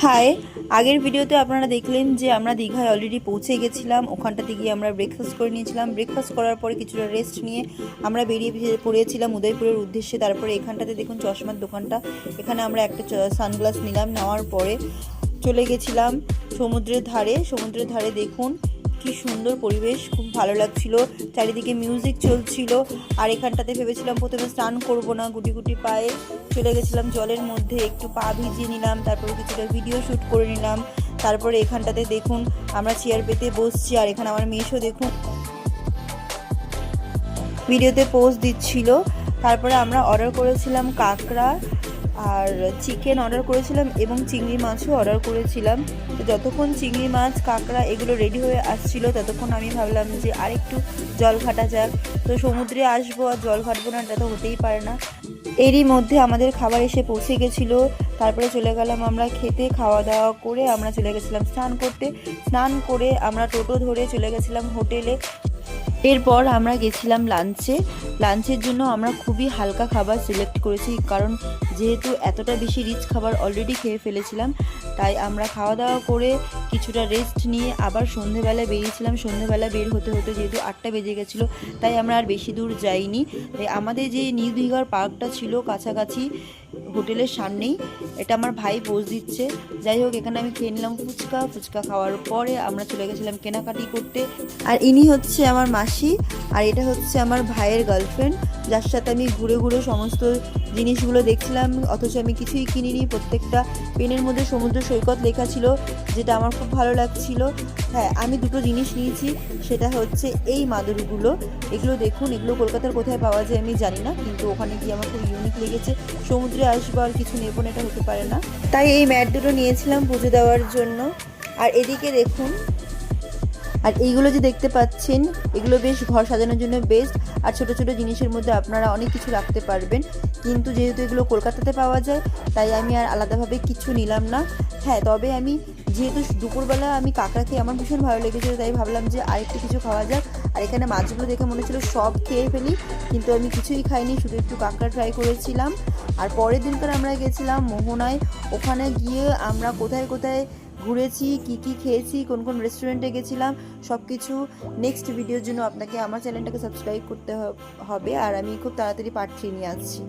High আগের ভিডিওতে আপনারা দেখলেন যে আমরা দীঘায় অলরেডি পৌঁছে গেছিলাম। ওখানটাতে গিয়ে আমরা ব্রেকফাস্ট করে নিয়েছিলাম। ব্রেকফাস্ট করার পরে কিছুটা রেস্ট নিয়ে আমরা বেরিয়ে পড়েছিলাম উদয়পুরের উদ্দেশ্যে। তারপরে এখানটাতে দেখুন চশমার দোকানটা। এখানে আমরা একটা সানগ্লাস নিলাম। নেওয়ার পরে চলে গেছিলাম সমুদ্রের ধারে। সমুদ্রের ধারে দেখুন কি সুন্দর পরিবেশ, খুব ভালো লাগছিল। চারিদিকে মিউজিক চলছিল, আর এখানটাতে ভেবেছিলাম প্রথমে স্নান করব না গুটি গুটি পায়ে। চলে গেছিলাম জলের মধ্যে, একটু পা ভিজিয়ে নিলাম, তারপরে কিছুটা ভিডিও শ্যুট করে নিলাম। তারপরে এখানটাতে দেখুন, আমরা চেয়ার পেতে বসছি, আর এখানে আমার মেয়েও দেখুন। ভিডিওতে পোজ দিচ্ছিল। তারপরে আমরা অর্ডার করেছিলাম কাঁকড়া আর চিকেন অর্ডার করেছিলাম এবং চিংড়ি মাছও অর্ডার করেছিলাম। তো যতক্ষণ চিংড়ি মাছ, কাঁকড়া এগুলো রেডি হয়ে আসছিল, ততক্ষণ আমি ভাবলাম যে আরেকটু জল ঘাটা যাক। তো সমুদ্রে আসব আর জল ঘাটবো না, এটা তো হতেই পারে না। এরই মধ্যে আমাদের খাবার এসে পৌঁছে গেছিল। তারপরে চলে গেলাম আমরা খেতে খাওয়া দাওয়া করে আমরা চলে গেছিলাম স্নান করতে। স্নান করে আমরা টোটো ধরে চলে গেছিলাম হোটেলে। এরপর আমরা গেছিলাম লাঞ্চে লাঞ্চের জন্য আমরা খুবই হালকা খাবার সিলেক্ট করেছি, কারণ যেহেতু এতটা বেশি রিচ খাবার অলরেডি খেয়ে ফেলেছিলাম, তাই আমরা খাওয়া দাওয়া করে কিছুটা রেস্ট নিয়ে আবার সন্ধেবেলা বেরিয়েছিলাম। সন্ধেবেলা বের হতে হতে যেহেতু আটটা বেজে গেছিল, তাই আমরা আর বেশি দূর যাইনি। তাই আমাদের যে নিউ দীঘার পার্কটা ছিল কাছাকাছি হোটেলের সামনেই, এটা আমার ভাই পোজ দিচ্ছে। যাই হোক, এখানে আমি খেয়ে নিলাম ফুচকা। ফুচকা খাওয়ার পরে আমরা চলে গেছিলাম কেনাকাটি করতে। আর ইনি হচ্ছে আমার মাসি। আর এটা হচ্ছে আমার ভাইয়ের গার্লফ্রেন্ড যার সাথে আমি ঘুরে ঘুরে সমস্ত জিনিসগুলো দেখছিলাম, অথচ আমি কিছুই কিনিনি। প্রত্যেকটা পেনের মধ্যে সমুদ্র সৈকত লেখা ছিল, যেটা আমার খুব ভালো লাগছিল। হ্যাঁ আমি দুটো জিনিস নিয়েছি, সেটা হচ্ছে এই মাদুরগুলো। এগুলো দেখুন, এগুলো কলকাতার কোথায় পাওয়া যায় আমি জানি না, কিন্তু ওখানে গিয়ে আমার খুব ইউনিক লেগেছে। সমুদ্রে আসব আর কিছু নেব এটা হতে পারে না। তাই এই ম্যাট দুটো নিয়েছিলাম পুজো দেওয়ার জন্য। আর এদিকে দেখুন আর এইগুলো যে দেখতে পাচ্ছেন, এগুলো বেশ ঘর সাজানোর জন্য বেস্ট আর ছোট ছোট জিনিসের মধ্যে আপনারা অনেক কিছু রাখতে পারবেন। কিন্তু যেহেতু এগুলো কলকাতাতে পাওয়া যায়, তাই আমি আর আলাদাভাবে কিছু নিলাম না। হ্যাঁ তবে আমি যেহেতু দুপুরবেলা আমি কাঁকড়া খেয়ে আমার ভীষণ ভালো লেগেছিলো, তাই ভাবলাম যে আরেকটু কিছু খাওয়া যাক। আর এখানে মাছগুলো দেখে মনে ছিল সব খেয়ে ফেলি, কিন্তু আমি কিছুই খাইনি, শুধু একটু কাঁকড়া ট্রাই করেছিলাম। আর পরের দিনকার আমরা গেছিলাম মোহনায়। ওখানে গিয়ে আমরা কোথায় কোথায় ঘুরেছি, কি কি খেয়েছি, কোন কোন রেস্টুরেন্টে গেছিলাম সব কিছু নেক্সট ভিডিওর জন্য আপনাকে আমার চ্যানেলটাকে সাবস্ক্রাইব করতে হবে। আর আমি খুব তাড়াতাড়ি পাঠিয়ে নিয়ে আসছি।